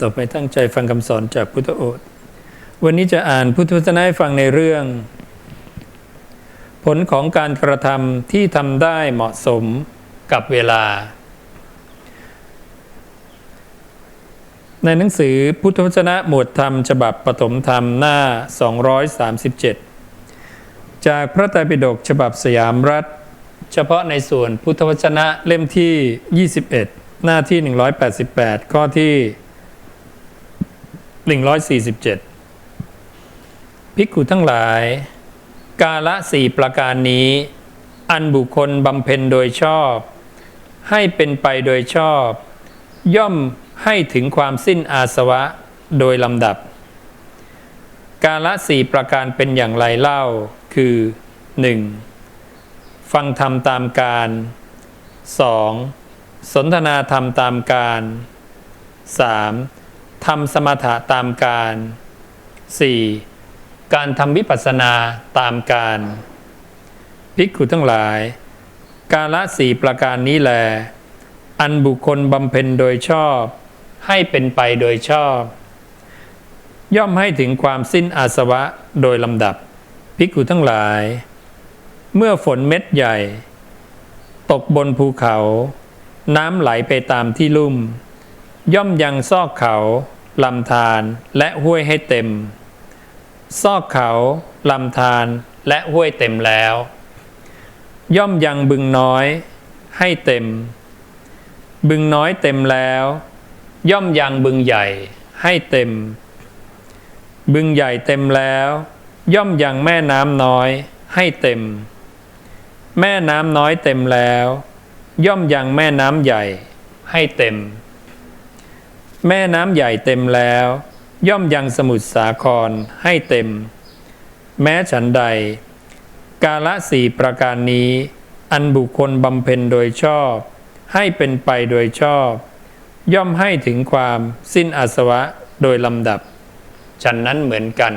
ต่อไปตั้งใจฟังคำสอนจากพุทธโอษวันนี้จะอ่านพุทธวจนะให้ฟังในเรื่อง ผลของการกระทำที่ทำได้เหมาะสมกับเวลา ในหนังสือพุทธวจนะหมวดธรรมฉบับปฐมธรรมหน้า 237 จากพระไตรปิฎกฉบับสยามรัฐ เฉพาะในส่วนพุทธวจนะเล่มที่ 21 หน้าที่ 188 ข้อที่ 147 ภิกขุทั้งหลาย กาละสี่ประการนี้ อันบุคคลบำเพ็ญโดยชอบ ให้เป็นไปโดยชอบ ย่อมให้ถึงความสิ้นอาสวะโดยลำดับ กาละสี่ประการเป็นอย่างไรเล่า คือ 1. ฟังธรรมตามการ 2. สนทนาธรรมตามการ 3. ทำสมถะตามการ 4. การทำวิปัสสนาตามการภิกขุทั้งหลาย กาละสี่ประการนี้แล อันบุคคลบำเพ็ญโดยชอบ ให้เป็นไปโดยชอบ ย่อมให้ถึงความสิ้นอาสวะโดยลำดับภิกขุทั้งหลาย เมื่อฝนเม็ดใหญ่ ตกบนภูเขา น้ำไหลไปตามที่ลุ่ม ย่อมยังซอกเขา ลำธารและห้วยให้เต็ม ซอกเขาลำธารและห้วยเต็มแล้ว ย่อมยังบึงน้อยให้เต็ม บึงน้อยเต็มแล้ว ย่อมยังบึงใหญ่ให้เต็ม บึงใหญ่เต็มแล้ว ย่อมยังแม่น้ำน้อยให้เต็ม แม่น้ำน้อยเต็มแล้ว ย่อมยังแม่น้ำใหญ่ให้เต็ม แม่น้ำใหญ่เต็มแล้ว ย่อมยังสมุทรสาครให้เต็ม แม้ฉันใด กาละสี่ประการนี้ อันบุคคลบำเพ็ญโดยชอบ ให้เป็นไปโดยชอบ ย่อมให้ถึงความสิ้นอาสวะโดยลำดับ ฉันนั้นเหมือนกัน